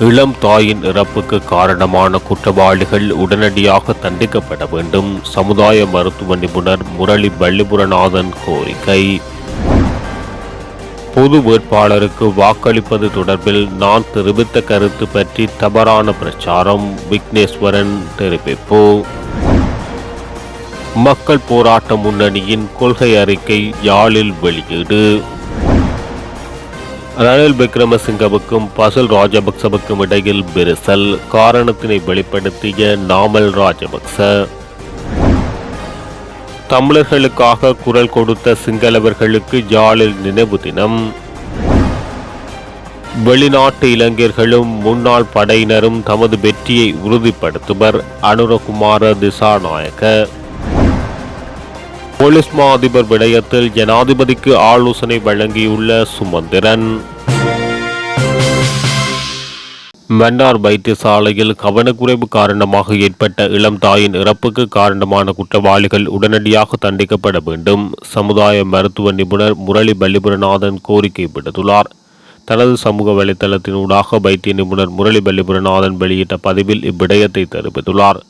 இளம் தாயின் இறப்புக்கு காரணமான குற்றவாளிகள் உடனடியாக தண்டிக்கப்பட வேண்டும் சமுதாய மருத்துவ நிபுணர் முரளி பள்ளிபுரநாதன் கோரிக்கை. பொது வேட்பாளருக்கு வாக்களிப்பது தொடர்பில் நான் தெரிவித்த கருத்து பற்றி தவறான பிரச்சாரம் விக்னேஸ்வரன் தெரிவிப்பு. மக்கள் போராட்ட முன்னணியின் கொள்கை அறிக்கை யாழில் வெளியீடு. ரணில் விக்ரமசிங்கவுக்கும் பசல் ராஜபக்சவுக்கும் இடையில் விரிசல். காரணத்தினை வெளிப்படுத்திய நாமல் ராஜபக்ச. தமிழர்களுக்காக குரல் கொடுத்த சிங்களவர்களுக்கு யாழில் நினைவு தினம். வெளிநாட்டு இளைஞர்களும் முன்னாள் படையினரும் தமது வெற்றியை உறுதிப்படுத்துவர். அனுரகுமார திசாநாயக்க. போலீஸ் மா அதிபர் விடயத்தில் ஜனாதிபதிக்கு ஆலோசனை வழங்கியுள்ள சுமந்திரன். மன்னார் வைத்தியசாலையில் கவனக்குறைவு காரணமாக ஏற்பட்ட இளம் தாயின் இறப்புக்கு காரணமான குற்றவாளிகள் உடனடியாக தண்டிக்கப்பட வேண்டும் சமுதாய மருத்துவ நிபுணர் முரளி பல்லிபுரநாதன் கோரிக்கை விடுத்துள்ளார். தனது சமூக வலைதளத்தினூடாக வைத்திய நிபுணர் முரளி பல்லிபுரநாதன் வெளியிட்ட பதிவில் இவ்விடயத்தை தெரிவித்துள்ளார்.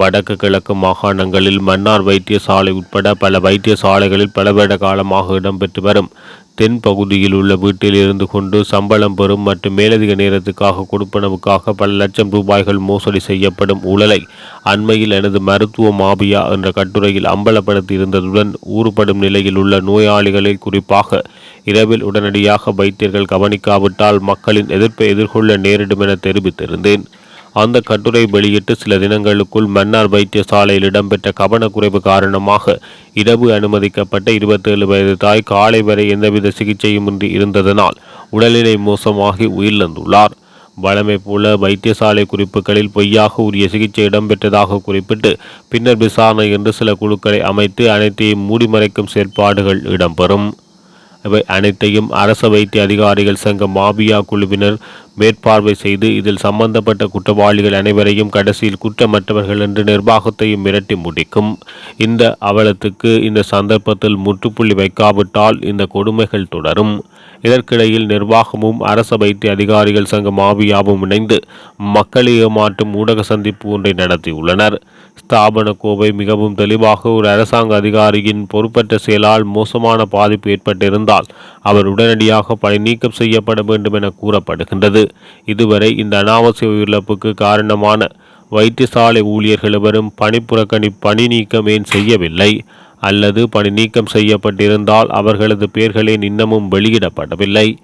வடக்கு கிழக்கு மாகாணங்களில் மன்னார் வைத்தியசாலை உட்பட பல வைத்தியசாலைகளில் பல வருட காலமாக இடம்பெற்று வரும். தென் பகுதியில் உள்ள வீட்டில் இருந்து கொண்டு சம்பளம் பெறும் மற்றும் மேலதிக நேரத்துக்காக கொடுப்பனவுக்காக பல லட்சம் ரூபாய்கள் மோசடி செய்யப்படும் ஊழலை அண்மையில் எனது மருத்துவ மாபியா என்ற கட்டுரையில் அம்பலப்படுத்தி இருந்ததுடன் ஊறுபடும் நிலையில் உள்ள நோயாளிகளை குறிப்பாக இரவில் உடனடியாக வைத்தியர்கள் கவனிக்காவிட்டால் மக்களின் எதிர்ப்பை எதிர்கொள்ள நேரிடும் என தெரிவித்திருந்தேன். அந்த கட்டுரை வெளியிட்டு சில தினங்களுக்குள் மன்னார் வைத்தியசாலையில் இடம்பெற்ற கவனக்குறைவு காரணமாக இரவு அனுமதிக்கப்பட்ட இருபத்தேழு வயது தாய் காலை வரை எந்தவித சிகிச்சையுமின்றி இருந்ததனால் உடல்நிலை மோசமாகி உயிரிழந்துள்ளார். வழமை போல வைத்தியசாலை குறிப்புகளில் பொய்யாக உரிய சிகிச்சை இடம்பெற்றதாக குறிப்பிட்டு பின்னர் விசாரணை என்று சில குழுக்களை அமைத்து அனைத்தையும் மூடிமறைக்கும் செயற்பாடுகள் இடம்பெறும். இவை அனைத்தையும் அரச வைத்திய அதிகாரிகள் சங்க மாபியா குழுவினர் மேற்பார்வை செய்து இதில் சம்பந்தப்பட்ட குற்றவாளிகள் அனைவரையும் கடைசியில் குற்றமற்றவர்கள் என்று நிர்வாகத்தையும் மிரட்டி முடிக்கும். இந்த அவலத்துக்கு இந்த சந்தர்ப்பத்தில் முற்றுப்புள்ளி வைக்காவிட்டால் இந்த கொடுமைகள் தொடரும். இதற்கிடையில் நிர்வாகமும் அரச வைத்திய அதிகாரிகள் சங்க மாவியாவும் இணைந்து மக்களை ஏமாற்றும் ஊடக சந்திப்பு ஒன்றை நடத்தியுள்ளனர். ஸ்தாபன கோவை மிகவும் தெளிவாக ஒரு அரசாங்க அதிகாரியின் பொறுப்பற்ற செயலால் மோசமான பாதிப்பு ஏற்பட்டிருந்தால் அவர் உடனடியாக பணி நீக்கம் செய்யப்பட வேண்டும் என கூறப்படுகின்றது. இதுவரை இந்த அனாவசிய உயிரிழப்புக்கு காரணமான வைத்தியசாலை ஊழியர்கள் எவரும் பணிப்புறக்கணி பணி நீக்கம் ஏன் செய்யவில்லை? அல்லது பணி நீக்கம் செய்யப்பட்டிருந்தால் அவர்களது பெயர்களே இன்னமும் வெளியிடப்படவில்லை.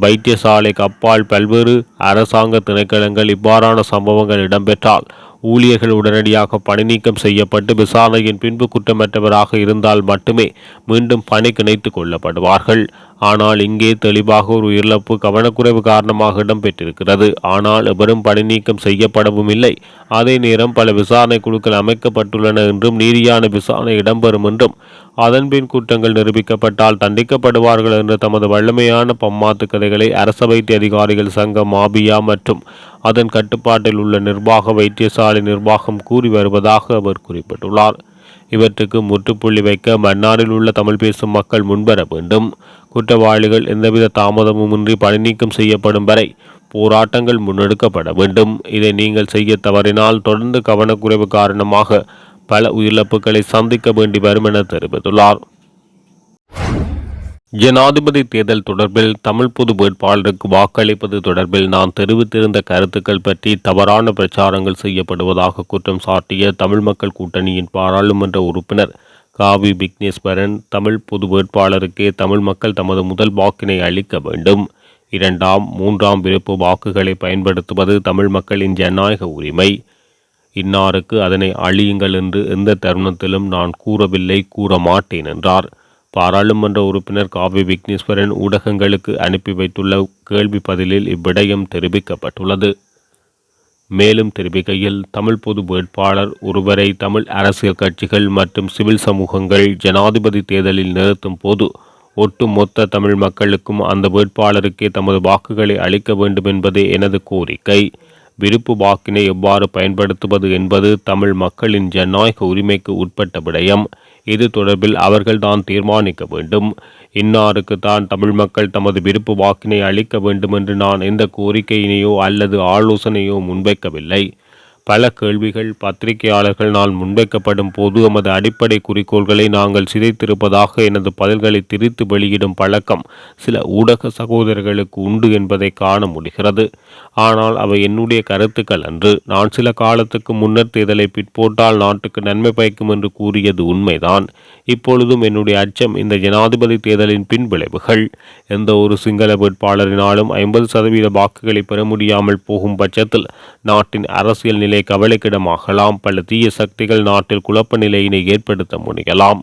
வைத்தியசாலைக்கு அப்பால் பல்வேறு அரசாங்க திணைக்களங்கள் இவ்வாறான சம்பவங்கள் இடம்பெற்றால் ஊழியர்கள் உடனடியாக பணிநீக்கம் செய்யப்பட்டு விசாரணையின் பின்பு குற்றமற்றவராக இருந்தால் மட்டுமே மீண்டும் பணிக்கு இணைத்துக் கொள்ளப்படுவார்கள். ஆனால் இங்கே தெளிவாக ஒரு இழப்பு கவனக்குறைவு காரணமாக இடம்பெற்றிருக்கிறது. ஆனால் எவரும் பணி நீக்கம் செய்யப்படவும் இல்லை. அதே நேரம் பல விசாரணை குழுக்கள் அமைக்கப்பட்டுள்ளன என்றும் நீதியான விசாரணை இடம்பெறும் என்றும் அதன்பின் குற்றங்கள் நிரூபிக்கப்பட்டால் தண்டிக்கப்படுவார்கள் என்ற தமது வல்லமையான பம்மாத்து கதைகளை அரச வைத்திய அதிகாரிகள் சங்கம் மாபியா மற்றும் அதன் கட்டுப்பாட்டில் உள்ள நிர்வாக வைத்தியசாலை நிர்வாகம் கூறி வருவதாக அவர் குறிப்பிட்டுள்ளார். இவற்றுக்கு முற்றுப்புள்ளி வைக்க மன்னாரில் உள்ள தமிழ் பேசும் மக்கள் முன்வர வேண்டும். குற்றவாளிகள் எந்தவித தாமதமுமின்றி பணி நீக்கம் செய்யப்படும் வரை போராட்டங்கள் முன்னெடுக்கப்பட வேண்டும். இதை நீங்கள் செய்ய தவறினால் தொடர்ந்து கவனக்குறைவு காரணமாக பல உயிரிழப்புகளை சந்திக்க வேண்டி வரும் என தெரிவித்துள்ளார். ஜனாதிபதி தேர்தல் தொடர்பில் தமிழ் பொது வேட்பாளருக்கு வாக்களிப்பது தொடர்பில் நான் தெரிவித்திருந்த கருத்துக்கள் பற்றி தவறான பிரச்சாரங்கள் செய்யப்படுவதாக குற்றம் சாட்டிய தமிழ் மக்கள் கூட்டணியின் பாராளுமன்ற உறுப்பினர் காவி விக்னேஸ்வரன் தமிழ் பொது வேட்பாளருக்கே தமிழ் மக்கள் தமது முதல் வாக்கினை அளிக்க வேண்டும். இரண்டாம் மூன்றாம் விருப்பு வாக்குகளை பயன்படுத்துவது தமிழ் மக்களின் ஜனநாயக உரிமை. இன்னாருக்கு அதனை அழியுங்கள் என்று எந்த தருணத்திலும் நான் கூறவில்லை கூற மாட்டேன் என்றார். பாராளுமன்ற உறுப்பினர் காவி விக்னேஸ்வரன் ஊடகங்களுக்கு அனுப்பி வைத்துள்ள கேள்வி பதிலில் இவ்விடயம் தெரிவிக்கப்பட்டுள்ளது. மேலும் தெரிவிக்கையில் தமிழ் பொது வேட்பாளர் ஒருவரை தமிழ் அரசியல் கட்சிகள் மற்றும் சிவில் சமூகங்கள் ஜனாதிபதி தேர்தலில் நிறுத்தும் போது ஒட்டுமொத்த தமிழ் மக்களுக்கும் அந்த வேட்பாளருக்கே தமது வாக்குகளை அளிக்க வேண்டும் என்பதே எனது கோரிக்கை. விருப்பு வாக்கினை எவ்வாறு பயன்படுத்துவது என்பது தமிழ் மக்களின் ஜனநாயக உரிமைக்கு உட்பட்ட விடயம். இது தொடர்பில் அவர்கள் தான் தீர்மானிக்க வேண்டும். இன்னாருக்கு தான் தமிழ் மக்கள் தமது விருப்பு வாக்கினை அளிக்க வேண்டும் என்று நான் எந்த கோரிக்கையினையோ அல்லது ஆலோசனையோ முன்வைக்கவில்லை. பல கேள்விகள் பத்திரிகையாளர்கள் நான் முன்வைக்கப்படும் போது எமது அடிப்படை குறிக்கோள்களை நாங்கள் சிதைத்திருப்பதாக எனது பதில்களை திரித்து வெளியிடும் பழக்கம் சில ஊடக சகோதரர்களுக்கு உண்டு என்பதை காண முடிகிறது. ஆனால் அவை என்னுடைய கருத்துக்கள் அன்று. நான் சில காலத்துக்கு முன்னர் தேர்தலை பிற்போட்டால் நாட்டுக்கு நன்மை பயக்கும் என்று கூறியது உண்மைதான். இப்பொழுதும் என்னுடைய அச்சம் இந்த ஜனாதிபதி தேர்தலின் பின் விளைவுகள். எந்த ஒரு சிங்கள வேட்பாளரினாலும் ஐம்பது சதவீத வாக்குகளை பெற முடியாமல் போகும் பட்சத்தில் நாட்டின் அரசியல் நிலை கவலைக்கிடமாகலாம். பல தீய சக்திகள் நாட்டில் குழப்ப நிலையினை ஏற்படுத்த முடியலாம்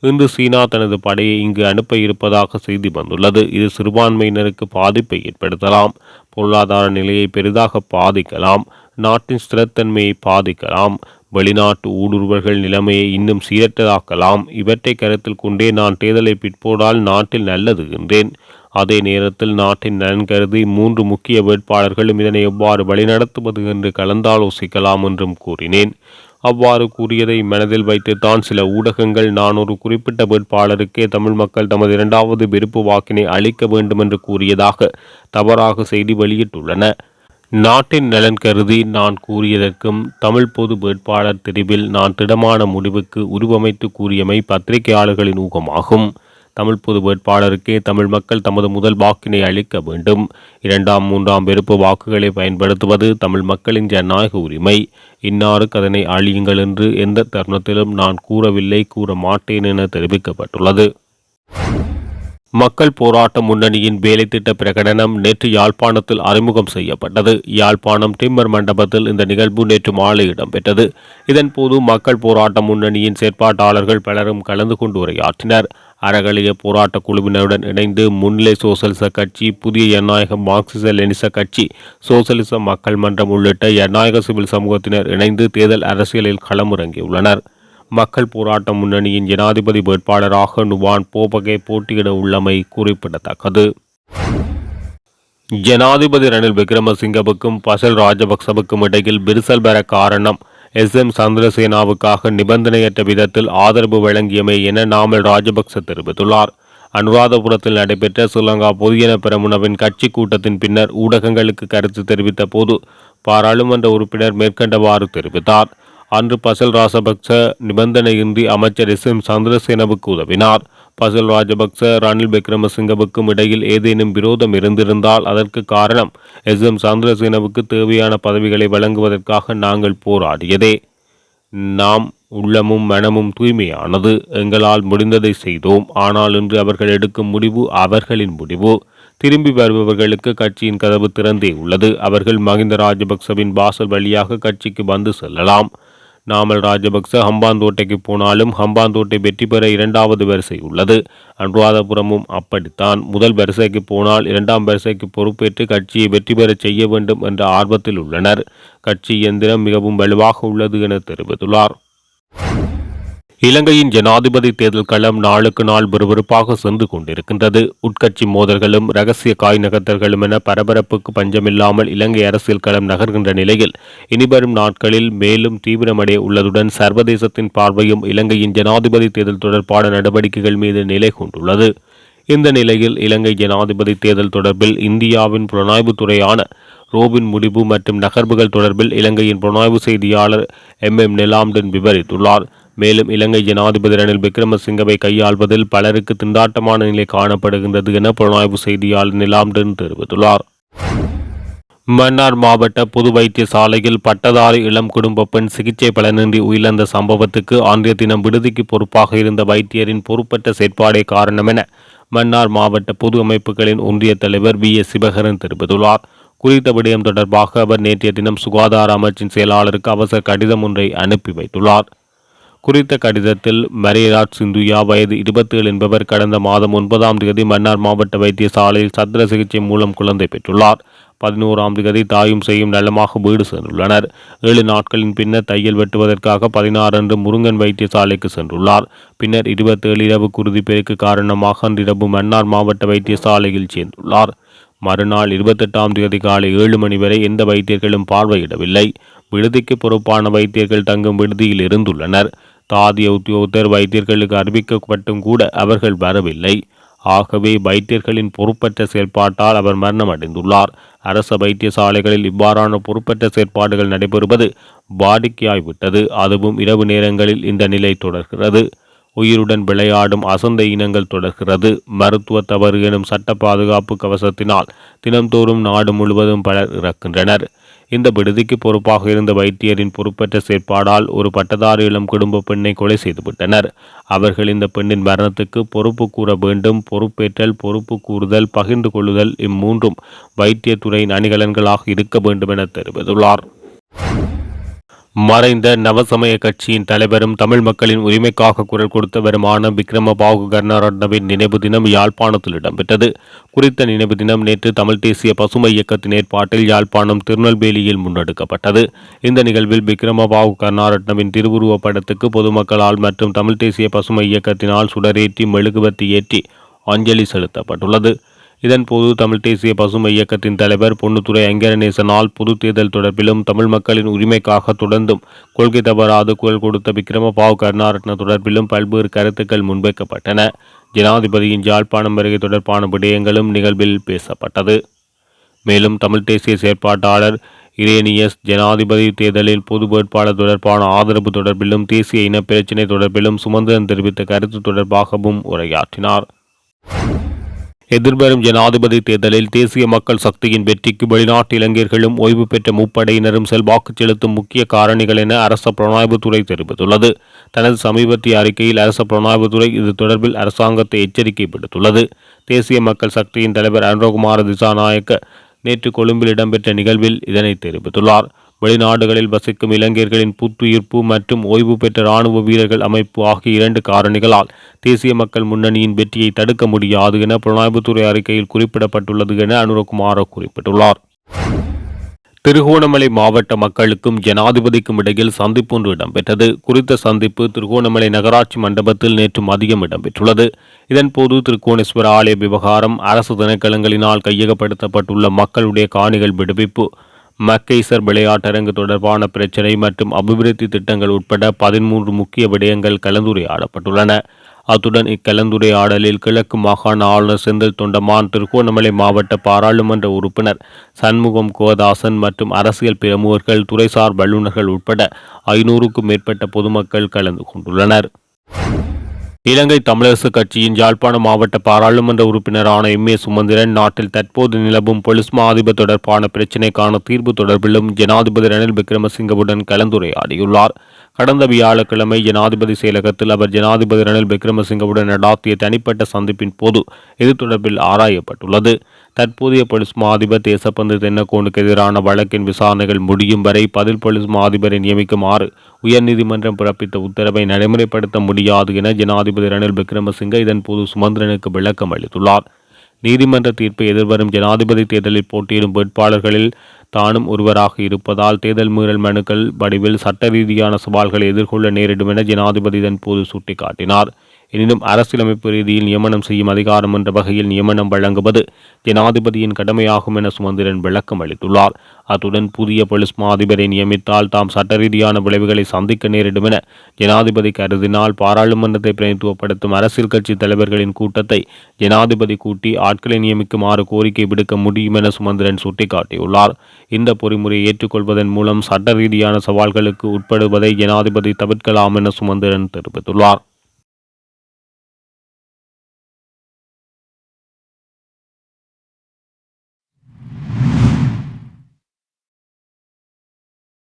இன்று சீனா தனது படையை இங்கு அனுப்ப இருப்பதாக செய்தி வந்துள்ளது. இது சிறுபான்மையினருக்கு பாதிப்பை ஏற்படுத்தலாம். பொருளாதார நிலையை பெரிதாக பாதிக்கலாம். நாட்டின் ஸ்திரத்தன்மையை பாதிக்கலாம். வெளிநாட்டு ஊடுருவல்கள் நிலைமையை இன்னும் சீரற்றதாக்கலாம். இவற்றை கருத்தில் கொண்டே நான் தேர்தலை பிற்போடால் நாட்டில் நல்லது என்றேன். அதே நேரத்தில் நாட்டின் நலன் கருதி மூன்று முக்கிய வேட்பாளர்களும் இதனை எவ்வாறு வழிநடத்துவது என்று கலந்தாலோசிக்கலாம் என்றும் கூறினேன். அவ்வாறு கூறியதை மனதில் வைத்துத்தான் சில ஊடகங்கள் நான் ஒரு குறிப்பிட்ட வேட்பாளருக்கே தமிழ் மக்கள் தமது இரண்டாவது விருப்பு வாக்கினை அளிக்க வேண்டும் என்று கூறியதாக தவறாக செய்தி வெளியிட்டுள்ளன. நாட்டின் நலன் கருதி நான் கூறியதற்கும் தமிழ் பொது வேட்பாளர் தெரிவில் நான் திடமான முடிவுக்கு உருவமைத்து கூறியமை பத்திரிகையாளர்களின் ஊகமாகும். தமிழ் பொது வேட்பாளருக்கே தமிழ் மக்கள் தமது முதல் வாக்கினை அளிக்க வேண்டும். இரண்டாம் மூன்றாம் வெறுப்பு வாக்குகளை பயன்படுத்துவது தமிழ் மக்களின் ஜனநாயக உரிமை. இன்னாருக்கு அதனை அழியுங்கள் என்று எந்த தருணத்திலும் நான் கூறவில்லை கூற மாட்டேன் என தெரிவிக்கப்பட்டுள்ளது. மக்கள் போராட்ட முன்னணியின் வேலைத்திட்ட பிரகடனம் நேற்று யாழ்ப்பாணத்தில் அறிமுகம் செய்யப்பட்டது. யாழ்ப்பாணம் டிம்மர் மண்டபத்தில் இந்த நிகழ்வு நேற்று மாலை இடம்பெற்றது. இதன்போது மக்கள் போராட்ட முன்னணியின் செயற்பாட்டாளர்கள் பலரும் கலந்து கொண்டு உரையாற்றினர். அறகலிய போராட்ட குழுவினருடன் இணைந்து முன்னிலை சோசலிச கட்சி புதிய ஜனநாயக மார்க்சிச லெனிச கட்சி சோசலிச மக்கள் மன்றம் உள்ளிட்ட ஜனநாயக சிவில் சமூகத்தினர் இணைந்து தேர்தல் அரசியலில் களமிறங்கியுள்ளனர். மக்கள் போராட்ட முன்னணியின் ஜனாதிபதி வேட்பாளராக நுவான் போபகே போட்டியிட உள்ளமை குறிப்பிடத்தக்கது. ஜனாதிபதி ரணில் விக்ரமசிங்கவுக்கும் பசல் ராஜபக்சவுக்கும் இடையில் விரிசல் பெற காரணம் எஸ் எம் சந்திரசேனாவுக்காக நிபந்தனையற்ற விதத்தில் ஆதரவு வழங்கியமை என நாமல் ராஜபக்ச தெரிவித்துள்ளார். அனுராதபுரத்தில் நடைபெற்ற ஸ்ரீலங்கா பொதுஜன பெரமுனவின் கட்சி கூட்டத்தின் பின்னர் ஊடகங்களுக்கு கருத்து தெரிவித்த போது பாராளுமன்ற உறுப்பினர் மேற்கண்டவாறு தெரிவித்தார். அன்று பசல் ராசபக்ச நிபந்தனையின்றி அமைச்சர் எஸ் எம் சந்திரசேனவுக்கு உதவினார். பசல் ராஜபக்ச ரணில் விக்ரமசிங்கவுக்கும் இடையில் ஏதேனும் விரோதம் இருந்திருந்தால் அதற்கு காரணம் எஸ் எம் சந்திரசேனவுக்கு தேவையான பதவிகளை வழங்குவதற்காக நாங்கள் போராடியதே. நாம் உள்ளமும் மனமும் தூய்மையானது. எங்களால் முடிந்ததை செய்தோம். ஆனால் இன்று அவர்கள் எடுக்கும் முடிவு அவர்களின் முடிவு. திரும்பி வருபவர்களுக்கு கட்சியின் கதவு திறந்தே உள்ளது. அவர்கள் மகிந்த ராஜபக்சவின் வாசல் வழியாக கட்சிக்கு வந்து செல்லலாம். நாமல் ராஜபக்ச ஹம்பாந்தோட்டைக்கு போனாலும் ஹம்பாந்தோட்டை வெற்றி பெற இரண்டாவது வரிசை உள்ளது. அனுராதபுரமும் அப்படித்தான். முதல் வரிசைக்கு போனால் இரண்டாம் வரிசைக்கு பொறுப்பேற்று கட்சியை வெற்றி பெற செய்ய வேண்டும் என்ற ஆர்வத்தில் உள்ளனர். கட்சி இயந்திரம் மிகவும் வலுவாக உள்ளது என தெரிவித்துள்ளார். இலங்கையின் ஜனாதிபதி தேர்தல் களம் நாளுக்கு நாள் விறுவிறுப்பாக சென்று கொண்டிருக்கின்றது. உட்கட்சி மோதல்களும் ரகசிய காய் நகர்த்தல்களும் என பரபரப்புக்கு பஞ்சமில்லாமல் இலங்கை அரசியல் களம் நகர்கின்ற நிலையில் இனிவரும் நாட்களில் மேலும் தீவிரமடைய உள்ளதுடன் சர்வதேசத்தின் பார்வையும் இலங்கையின் ஜனாதிபதி தேர்தல் தொடர்பான நடவடிக்கைகள் மீது நிலை கொண்டுள்ளது. இந்த நிலையில் இலங்கை ஜனாதிபதி தேர்தல் தொடர்பில் இந்தியாவின் புலனாய்வுத்துறையான ரோபின் முடிவு மற்றும் நகர்வுகள் தொடர்பில் இலங்கையின் புலனாய்வு செய்தியாளர் எம் எம் நிலாம்டன் விவரித்துள்ளார். மேலும் இலங்கை ஜனாதிபதி ரணில் விக்ரமசிங்கவை கையாள்வதில் பலருக்கு திண்டாட்டமான நிலை காணப்படுகின்றது என புலனாய்வு செய்தியாளர் நிலாம்டன் தெரிவித்துள்ளார். மன்னார் மாவட்ட பொது வைத்தியசாலையில் பட்டதாரி இளம் குடும்ப பெண் சிகிச்சை பலனின்றி உயிரிழந்த சம்பவத்துக்கு ஆண்டிய தினம் விடுதிக்கு பொறுப்பாக இருந்த வைத்தியரின் பொறுப்பற்ற செயற்பாடே காரணம் என மன்னார் மாவட்ட பொது அமைப்புகளின் ஒன்றிய தலைவர் வி. எஸ். சிவகரன் தெரிவித்துள்ளார். குறித்த விடயம் தொடர்பாக அவர் நேற்றைய தினம் சுகாதார அமைச்சின் செயலாளருக்கு அவசர கடிதம் ஒன்றை அனுப்பி வைத்துள்ளார். குறித்த கடிதத்தில் மரியராஜ் சிந்துயா வயது இருபத்தேழு என்பவர் கடந்த மாதம் ஒன்பதாம் தேதி மன்னார் மாவட்ட வைத்தியசாலையில் சத்திர சிகிச்சை மூலம் குழந்தை பெற்றுள்ளார். பதினோராம் தேதி தாயும் செய்யும் நலமாக வீடு சென்றுள்ளனர். ஏழு நாட்களின் பின்னர் தையல் வெட்டுவதற்காக பதினாறு அன்று முருங்கன் வைத்தியசாலைக்கு சென்றுள்ளார். பின்னர் இருபத்தேழு இரவு குருதிப்பெருக்கு காரணமாக அன்றிரவு மன்னார் மாவட்ட வைத்தியசாலையில் சேர்ந்துள்ளார். மறுநாள் இருபத்தெட்டாம் தேதி காலை ஏழு மணி வரை எந்த வைத்தியர்களும் பார்வையிடவில்லை. விடுதிக்கு பொறுப்பான வைத்தியர்கள் தங்கும் விடுதியில் இருந்துள்ளனர். தாதிய உத்தியோகத்தர் வைத்தியர்களுக்கு அறிவிக்கப்பட்டும் கூட அவர்கள் வரவில்லை. ஆகவே வைத்தியர்களின் பொறுப்பற்ற செயல்பாட்டால் அவர் மரணம் அடைந்துள்ளார். அரச வைத்தியசாலைகளில் இவ்வாறான பொறுப்பற்ற செயற்பாடுகள் நடைபெறுவது வாடிக்கையாய்விட்டது. அதுவும் இரவு நேரங்களில் இந்த நிலை தொடர்கிறது. உயிருடன் விளையாடும் அசந்த இனங்கள் தொடர்கிறது. மருத்துவ தவறு எனும் சட்ட பாதுகாப்பு கவசத்தினால் தினந்தோறும் நாடு முழுவதும் பலர் இறக்கின்றனர். இந்த விடுதிக்கு பொறுப்பாக இருந்த வைத்தியரின் பொறுப்பற்ற செயற்பாடால் ஒரு பட்டதாரி இளம் குடும்ப பெண்ணை கொலை செய்துவிட்டனர் அவர்கள் இந்த பெண்ணின் மரணத்துக்கு பொறுப்பு கூற வேண்டும் பொறுப்பேற்றல் பொறுப்பு கூறுதல் பகிர்ந்து கொள்ளுதல் இம்மூன்றும் வைத்தியத்துறையின் அணிகலன்களாக இருக்க வேண்டும் என தெரிவித்துள்ளார். மறைந்த நவசமய கட்சியின் தலைவரும் தமிழ் மக்களின் உரிமைக்காக குரல் கொடுத்தவருமான விக்ரமபாகு கர்ணாரட்னவின் நினைவு தினம் யாழ்ப்பாணத்தில் இடம்பெற்றது. குறித்த நினைவு தினம் நேற்று தமிழ் தேசிய பசுமை இயக்கத்தின் ஏற்பாட்டில் யாழ்ப்பாணம் திருநெல்வேலியில் முன்னெடுக்கப்பட்டது. இந்த நிகழ்வில் விக்ரம பாகு கர்ணாரட்னவின் திருவுருவப் படத்துக்கு பொதுமக்களால் மற்றும் தமிழ் தேசிய பசுமை இயக்கத்தினால் சுடரேற்றி மெழுகுவத்தி ஏற்றி அஞ்சலி செலுத்தப்பட்டுள்ளது. இதன்போது தமிழ் தேசிய பசுமை இயக்கத்தின் தலைவர் பொன்னுத்துறை அங்கரணேசனால் பொது தேர்தல் தொடர்பிலும் தமிழ் மக்களின் உரிமைக்காக தொடர்ந்தும் கொள்கை தவறாது குரல் கொடுத்த விக்ரமபாவ் கருணாரட்ன கருணாரத்ன தொடர்பிலும் பல்வேறு கருத்துக்கள் முன்வைக்கப்பட்டன. ஜனாதிபதியின் யாழ்ப்பாணம் வருகை தொடர்பான விடயங்களும் நிகழ்வில் பேசப்பட்டது. மேலும் தமிழ் தேசிய செயற்பாட்டாளர் இரேனியஸ் ஜனாதிபதி தேர்தலில் பொது வேட்பாளர் தொடர்பான ஆதரவு தொடர்பிலும் தேசிய இன பிரச்சினை தொடர்பிலும் சுமந்திரன் தெரிவித்த கருத்து தொடர்பாகவும் உரையாற்றினார். எதிர்வரும் ஜனாதிபதி தேர்தலில் தேசிய மக்கள் சக்தியின் வெற்றிக்கு வெளிநாட்டு இளைஞர்களும் ஓய்வு பெற்ற முப்படையினரும் செல்வாக்கு செலுத்தும் முக்கிய காரணிகள் என அரச புலனாய்வுத்துறை தெரிவித்துள்ளது. தனது சமீபத்திய அறிக்கையில் அரச புலனாய்வுத்துறை இது தொடர்பில் அரசாங்கத்தை எச்சரிக்கை விடுத்துள்ளது. தேசிய மக்கள் சக்தியின் தலைவர் அனுரகுமார திசாநாயக்க நேற்று கொழும்பில் இடம்பெற்ற நிகழ்வில் இதனை தெரிவித்துள்ளார். வெளிநாடுகளில் வசிக்கும் இளைஞர்களின் புத்துயிர்ப்பு மற்றும் ஓய்வு பெற்ற இராணுவ வீரர்கள் அமைப்பு ஆகிய இரண்டு காரணிகளால் தேசிய மக்கள் முன்னணியின் வெற்றியை தடுக்க முடியாது என புலனாய்வுத்துறை அறிக்கையில் குறிப்பிடப்பட்டுள்ளது என அனுரகுமார குறிப்பிட்டுள்ளார். திருகோணமலை மாவட்ட மக்களுக்கும் ஜனாதிபதிக்கும் இடையில் சந்திப்பு ஒன்று இடம்பெற்றது. குறித்த சந்திப்பு திருகோணமலை நகராட்சி மண்டபத்தில் நேற்று மதியம் இடம்பெற்றுள்ளது. இதன்போது திருக்கோணேஸ்வர ஆலய விவகாரம் அரசு திணைக்களங்களினால் கையகப்படுத்தப்பட்டுள்ள மக்களுடைய காணிகள் விடுவிப்பு மக்கைசர் விளையாட்டரங்கு தொடர்பான பிரச்சினை மற்றும் அபிவிருத்தி திட்டங்கள் உட்பட பதிமூன்று முக்கிய விடயங்கள் கலந்துரையாடப்பட்டுள்ளன. அத்துடன் இக்கலந்துரையாடலில் கிழக்கு மாகாண ஆளுநர் செந்தில் தொண்டமான் திருகோணமலை மாவட்ட பாராளுமன்ற உறுப்பினர் சண்முகம் கோதாசன் மற்றும் அரசியல் பிரமுகர்கள் துறைசார் வல்லுநர்கள் உட்பட ஐநூறுக்கும் மேற்பட்ட பொதுமக்கள் கலந்து கொண்டுள்ளனர். இலங்கை தமிழரசு கட்சியின் யாழ்ப்பாண மாவட்ட பாராளுமன்ற உறுப்பினரான எம் ஏ சுமந்திரன் நாட்டில் தற்போது நிலவும் பொலிஸ்மா மாதிபர் தொடர்பான பிரச்சினைக்கான தீர்வு தொடர்பிலும் ஜனாதிபதி ரணில் விக்ரமசிங்கவுடன் கலந்துரையாடியுள்ளார். கடந்த வியாழக்கிழமை ஜனாதிபதி செயலகத்தில் அவர் ஜனாதிபதி ரணில் விக்ரமசிங்கவுடன் நடாத்திய தனிப்பட்ட சந்திப்பின் போது இது தொடர்பில் ஆராயப்பட்டுள்ளது. தற்போதைய பொலிஸ் மாதிபர் தேசப்பந்து தென்னக்கோனுக்கு எதிரான வழக்கின் விசாரணைகள் முடியும் வரை பதில் பொலிஸ் மாதிபரை நியமிக்குமாறு உயர்நீதிமன்றம் பிறப்பித்த உத்தரவை நடைமுறைப்படுத்த முடியாது என ஜனாதிபதி ரணில் விக்ரமசிங்க இதன்போது சுமந்திரனுக்கு விளக்கம் அளித்துள்ளார். நீதிமன்ற தீர்ப்பை எதிர்வரும் ஜனாதிபதி தேர்தலில் போட்டியிடும் வேட்பாளர்களில் தானும் ஒருவராக இருப்பதால் தேர்தல் மீறல் மனுக்கள் வடிவில் சட்ட ரீதியான சவால்களை எதிர்கொள்ள நேரிடும் என ஜனாதிபதி போது சுட்டிக்காட்டினார். எனினும் அரசியலமைப்பு ரீதியில் நியமனம் செய்யும் அதிகாரம் என்ற வகையில் நியமனம் வழங்குவது ஜனாதிபதியின் கடமையாகும் என சுமந்திரன் விளக்கம் அளித்துள்ளார். அத்துடன் புதிய பொலிஸ் மாதிபரை நியமித்தால் தாம் சட்ட ரீதியான விளைவுகளை சந்திக்க நேரிடும் என ஜனாதிபதி கருதினால் பாராளுமன்றத்தை பிரதித்துவப்படுத்தும் அரசியல் கட்சி தலைவர்களின் கூட்டத்தை ஜனாதிபதி கூட்டி ஆட்களை நியமிக்குமாறு கோரிக்கை விடுக்க முடியும் என சுமந்திரன் சுட்டிக்காட்டியுள்ளார். இந்த பொறிமுறையை ஏற்றுக்கொள்வதன் மூலம் சட்ட ரீதியான சவால்களுக்கு உட்படுவதை ஜனாதிபதி தவிர்க்கலாம் என சுமந்திரன் தெரிவித்துள்ளார்.